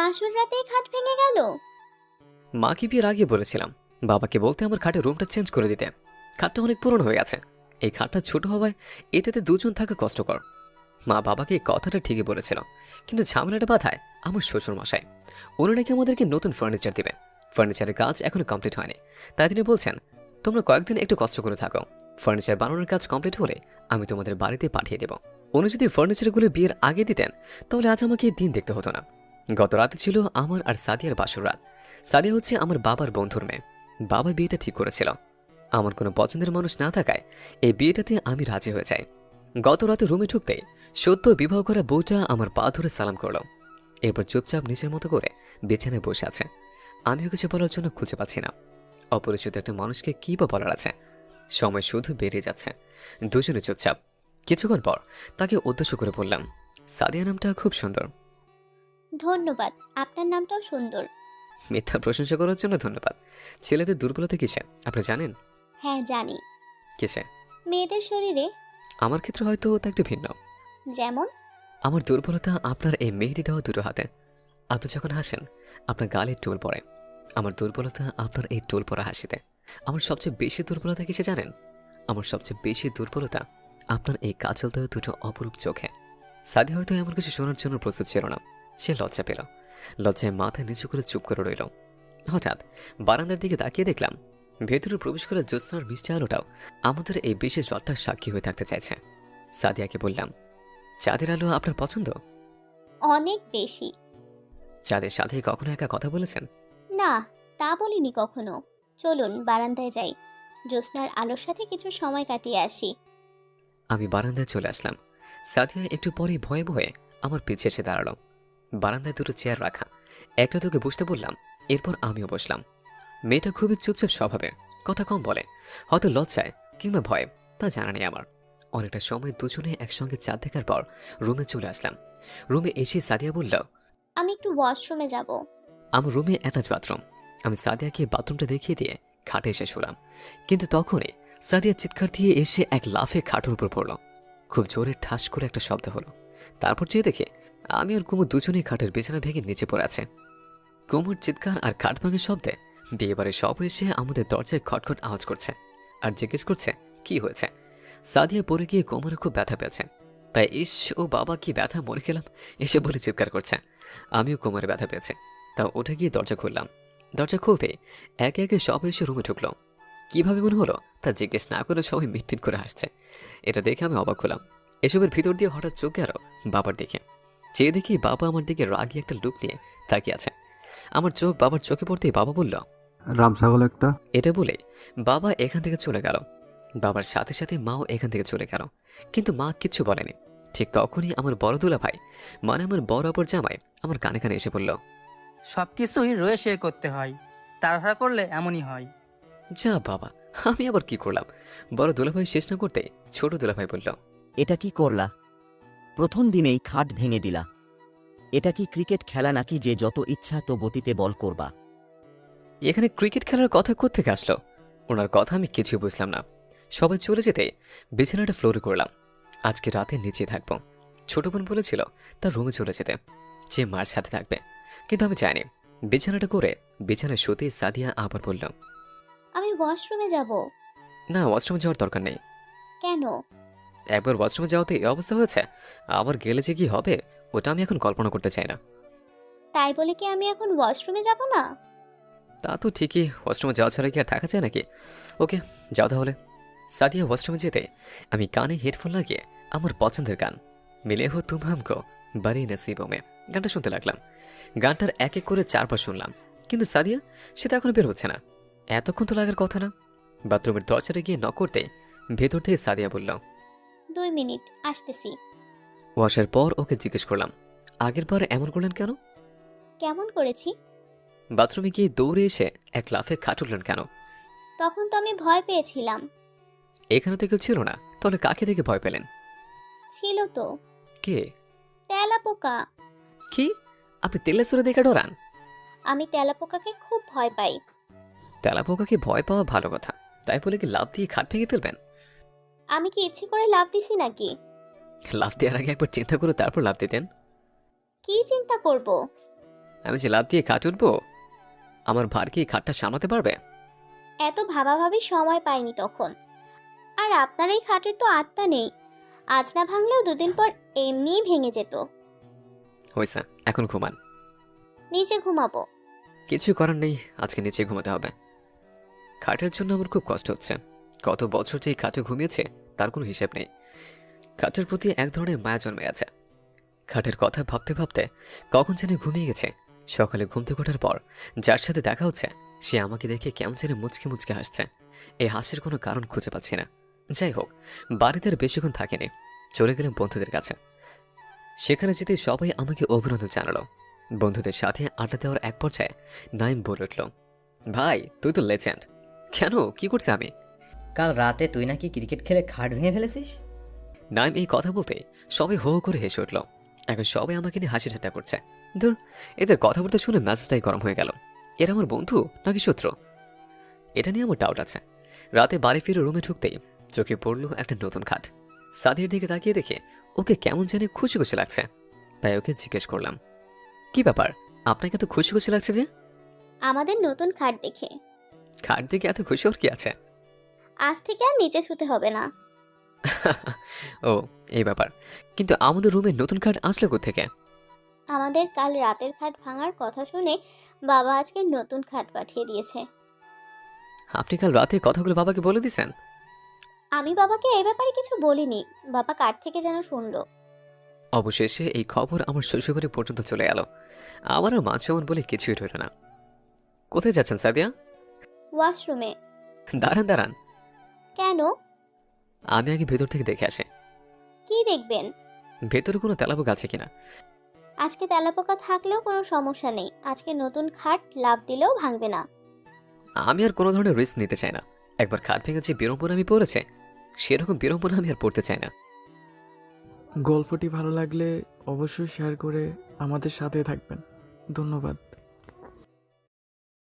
বাসর রাতেই খাট ভেঙে গেল। মাকে বিয়ের আগে বলেছিলাম, বাবাকে বলতে আমার খাটের রুমটা চেঞ্জ করে দিতে। খাটটা অনেক পুরনো হয়ে গেছে। এই খাটটা ছোট হওয়ায় এটাতে দুজন থাকা কষ্টকর। মা বাবাকে এই কথাটা ঠিকই বলেছিল, কিন্তু ঝামেলাটা বাধায় আমার শ্বশুর মশাই উনি নাকি আমাদেরকে নতুন ফার্নিচার দিবে। ফার্নিচারের কাজ এখনও কমপ্লিট হয়নি। তাই তিনি বলছেন, তোমরা কয়েকদিন একটু কষ্ট করে থাকো। ফার্নিচার বানানোর কাজ কমপ্লিট হলে আমি তোমাদের বাড়িতে পাঠিয়ে দেব। উনি যদি ফার্নিচারগুলো বিয়ের আগে দিতেন, তাহলে আজ আমাকে দিন দেখতে হতো না। গত রাতে ছিল আমার আর সাদিয়ার বাসর রাত। সাদিয়া হচ্ছে আমার বাবার বন্ধুর মেয়ে। বাবা বিয়েটা ঠিক করেছিল। আমার কোনো পছন্দের মানুষ না থাকায় এই বিয়েটাতে আমি রাজি হয়ে যাই। গত রাতে রুমে ঢুকতেই সত্য বিবাহ করা বউটা আমার পা ধরে সালাম করল। এরপর চুপচাপ নিজের মতো করে বিছানায় বসে আছে। আমিও কিছু বলার জন্য খুঁজে পাচ্ছি না। অপরিচিত একটা মানুষকে কী বা বলার আছে? সময় শুধু বেরিয়ে যাচ্ছে। দুজনে চুপচাপ। কিছুক্ষণ পর তাকে উদ্দেশ্য করে বললাম, সাদিয়া নামটা খুব সুন্দর। ধন্যবাদ আপনার নামটাও সুন্দর। মিথ্যা প্রশংসা করার জন্য ধন্যবাদ। ছেলেদের দুর্বলতা কিসে আপনি জানেন? হ্যাঁ জানি। কিসে মেয়েদের শরীরে? আমার ক্ষেত্রে হয়তো তা একটু ভিন্ন। যেমন? আমার দুর্বলতা আপনার এই মেহেদি দেওয়া দুটো হাতে। আপনি যখন হাসেন আপনার গালে টোল পড়ে। আমার দুর্বলতা আপনার এই টোল পড়া হাসিতে। আমার সবচেয়ে বেশি দুর্বলতা কিসে জানেন? আমার সবচেয়ে বেশি দুর্বলতা আপনার এই কাজল দেওয়া দুটো অপরূপ চোখে। সাদি হয়তো এমন কিছু শোনার জন্য প্রস্তুত ছিল না। সে লজ্জা পেল। লজ্জায় মাথা নিচু করে চুপ করে রইল। হঠাৎ বারান্দার দিকে তাকিয়ে দেখলাম ভেতরে প্রবেশ করে জ্যোৎস্নার মিষ্টি আলোটাও আমাদের এই বিশেষ জটটার সাক্ষী হয়ে থাকতে চাইছে। সাদিয়াকে বললাম চাঁদের আলো আপনার পছন্দ? অনেক বেশি। চাঁদের সাথে কখনো একা কথা বলেছেন? না তা বলিনি কখনো। চলুন বারান্দায় যাই। জ্যোৎস্নার আলোর সাথে কিছু সময় কাটিয়ে আসি। আমি বারান্দায় চলে আসলাম। সাদিয়া একটু পরে ভয়ে ভয়ে আমার পিছে এসে দাঁড়াল। বারান্দায় দুটো চেয়ার রাখা। একটা তোকে বসতে বললাম এরপর আমিও বসলাম। মেয়েটা খুবই চুপচাপ স্বভাবের কথা কম বলে। হয়তো লজ্জায় কিংবা ভয়ে তা জানা নেই আমার। অনেকটা সময় দুজনে একসঙ্গে চাঁদ দেখার পর রুমে চলে আসলাম। রুমে এসে সাদিয়া বলল আমি একটু ওয়াশরুমে যাব। আমার রুমে অ্যাটাচ বাথরুম। আমি সাদিয়াকে বাথরুমটা দেখিয়ে দিয়ে খাটে এসে শুলাম। কিন্তু তখনই সাদিয়া চিৎকার দিয়ে এসে এক লাফে খাটের উপর পড়ল। খুব জোরে ঠাস করে একটা শব্দ হলো। তারপর চেয়ে দেখে আমি আর কুমুর দুজনেই খাটের বিছানা ভেঙে নিচে পড়ে আছে। কুমুর চিৎকার আর খাট ভাঙের শব্দে বিয়েবারে সব এসে আমাদের দরজায় খটখট আওয়াজ করছে আর জিজ্ঞেস করছে, কি হয়েছে? সাদিয়া পড়ে গিয়ে কোমরে খুব ব্যথা পেয়েছে। তাই ইস, ও বাবা, কি ব্যথা, মরে খেলাম এসে বলে চিৎকার করছে। আমিও কোমরে ব্যথা পেয়েছে। তা উঠে গিয়ে দরজা খুললাম। দরজা খুলতে একে একে সব এসে রুমে ঢুকলো। কীভাবে মনে হলো? তা জিজ্ঞেস না করে সবাই মিটমিট করে হাসছে। এটা দেখে আমি অবাক হলাম। এসবের ভিতর দিয়ে হঠাৎ চোখ গেল বাবার দিকে। চেয়ে দেখি বাবা আমার দিকে রাগি একটা লুক নিয়ে তাকিয়ে আছে। আমার চোখ বাবার চোখে পড়তেই বাবা বলল রাম ছাগল একটা? এটা বলে বাবা এখান থেকে চলে গেল। বাবার সাথে সাথে মাও এখান থেকে চলে গেল। কিন্তু মা কিচ্ছু বলেনি। ঠিক তখনই আমার বড় দুলা ভাই মানে আমার বড় অপর জামাই আমার কানে কানে এসে বলল সব কিছুই রয়ে করতে হয়। তাড়াহুড়া করলে এমনই হয়। যা বাবা আমি আবার কি করলাম? বড় দুলাভাই শেষ না করতে ছোট দুলাভাই বলল এটা কি করলা? প্রথম দিনেই খাট ভেঙে দিলা। এটা কি ক্রিকেট খেলা নাকি যে যত ইচ্ছা তো গতিতে বল করবা? এখানে ক্রিকেট খেলার কথা কোত্থেকে আসলো? ওনার কথা আমি কিছুই বুঝলাম না। সবাই চলে যেতে বিছানাটা ফ্লোরে করলাম। আজকে রাতে নিচে থাকব। ছোট বোন বলেছিল তার রুমে চলে যেতে। যে মার সাথে থাকবে। কিন্তু আমি চাইনি বিছানাটা করে বিছানায় শুতে সাদিয়া আবার বলল আমি ওয়াশরুমে যাব। না ওয়াশরুমে যাওয়ার দরকার নেই। কেন? একবার ওয়াশরুমে যাওয়াতে এই অবস্থা হয়েছে। আবার গেলে যে কি হবে ওটা আমি এখন কল্পনা করতে চাই না। তাই বলে কি আমি এখন ওয়াশরুমে যাব না? তা তো ঠিকই ওয়াশরুমে যাওয়া ছাড়া কি আর থাকা যায় নাকি? ওকে যাও তাহলে। সাদিয়া ওয়াশরুমে যেতে আমি কানে হেডফোন লাগিয়ে আমার পছন্দের গান মিলে হো তুম হামকো বাড়ি নসিবো মে গানটা শুনতে লাগলাম। গানটার এক এক করে চারবার শুনলাম কিন্তু সাদিয়া সে তো এখনও বের হচ্ছে না। এতক্ষণ তো লাগার কথা না। বাথরুমের দরজাটা গিয়ে নক করতে ভেতর থেকে সাদিয়া বলল দুই মিনিট আসতেছি। ও আসার পর ওকে জিজ্ঞেস করলাম আগের বার এমন করলেন কেন? কেমন করেছি? বাথরুমে গিয়ে দৌড়ে এসে এক লাফে খাটুলেন কেন? তখন তো আমি ভয় পেয়েছিলাম। এখানে তো কেউ ছিল না তাহলে কাকে দেখে ভয় পেলেন? ছিল তো। কে? তেলা পোকা। কি? আপনি তেলে সুরে দেখে ডরান? আমি তেলা পোকাকে খুব ভয় পাই। তেলাপোকাকে ভয় পাওয়া ভালো কথা তাই বলে কি লাভ দিয়ে খাট ভেঙে ফেলবেন? আমি কি ইচ্ছে করে লাভ দিছি নাকি? লাভ দেওয়ার আগে একবার চিন্তা করে তারপর লাভ দিতেন। কি চিন্তা করব? আমি যে লাভ দিয়ে খাট উঠবো আমার ভার কি খাটটা সামলাতে পারবে? এত ভাবাভাবি সময় পাইনি তখন। আর আপনার এই খাটের তো আত্মা নেই। আজ না ভাঙলেও দুদিন পর এমনিই ভেঙে যেত। হয়েছে এখন ঘুমান। নিচে ঘুমাবো। কিছু করার নেই আজকে নিচে ঘুমাতে হবে। খাটের জন্য আমার খুব কষ্ট হচ্ছে। কত বছর যে এই খাটে ঘুমিয়েছে তার কোনো হিসেব নেই। খাটের প্রতি এক ধরনের মায়া জন্মে আছে। খাটের কথা ভাবতে ভাবতে কখন যেন ঘুমিয়ে গেছে। সকালে ঘুম থেকে ওঠার পর যার সাথে দেখা হচ্ছে, সে আমাকে দেখে কেমন যেন মুচকে মুচকে হাসছে। এই হাসির কোনো কারণ খুঁজে পাচ্ছি না। যাই হোক, বাড়িতে আর বেশিক্ষণ থাকেনি। চলে গেলাম বন্ধুদের কাছে। সেখানে যেতে সবাই আমাকে অভিনন্দন জানালো। বন্ধুদের সাথে আড্ডা দেওয়ার এক পর্যায়ে নাইম বলে উঠল, ভাই, তুই তো লেজেন্ড। কেন? কি করছে আমি? কাল রাতে তুই নাকি ক্রিকেট খেলে খাট ভেঙে ফেলেছিস? নাইম এই কথা বলতে সবাই হো হো করে হেসে উঠল। এখন সবাই আমাকে নিয়ে হাসি ঠাট্টা করছে। ধুর এদের কথাবার্তা শুনে ম্যাসেজটাই গরম হয়ে গেল। এরা আমার বন্ধু নাকি শত্রু? এটা নিয়ে আমার ডাউট আছে। রাতে বাড়ি ফিরে রুমে ঢুকতেই চোখে পড়ল একটা নতুন খাট। সাদির দিকে তাকিয়ে দেখে ওকে কেমন জানি খুশি খুশি লাগছে। তাই ওকে জিজ্ঞেস করলাম কি ব্যাপার? আপনাকে এত খুশি খুশি লাগছে যে? আমাদের নতুন খাট দেখে। খাট দেখে এত খুশি ওর কি আছে? আজ থেকে আর নিচে শুতে হবে না। ও এই ব্যাপার। কিন্তু আমাদের রুমে নতুন খাট আসলো থেকে আমাদের কাল রাতের খাট ভাঙার কথা শুনে বাবা আজকে নতুন খাট পাঠিয়ে দিয়েছে। আপনি কাল রাতে কথাগুলো বাবাকে বলে দিছেন? আমি বাবাকে এই ব্যাপারে কিছু বলিনি। বাবা কার থেকে যেন শুনলো? অবশেষে এই খবর আমার শ্বশুরবাড়ি পর্যন্ত চলে গেল আমার আর মাঝেমন বলে কিছুই রইল না। কোথায় যাচ্ছেন সাদিয়া? ওয়াশরুমে। দাঁড়ান দাঁড়ান। কেন? আমি আগে ভেতর থেকে দেখে আসি। কি দেখবেন? ভেতরে কোনো তেলাপোক আছে কিনা? আজকে তেলাপোকা থাকলেও কোনো সমস্যা নেই। আজকে নতুন খাট লাভ দিলেও ভাঙবে না। আমি আর কোনো ধরনের রিস্ক নিতে চাই না। একবার খাট ভেঙে যে বিড়ম্বনা আমি পড়েছে সেরকম বিড়ম্বনা আমি আর পড়তে চাই না। গল্পটি ভালো লাগলে অবশ্যই শেয়ার করে আমাদের সাথে থাকবেন। ধন্যবাদ।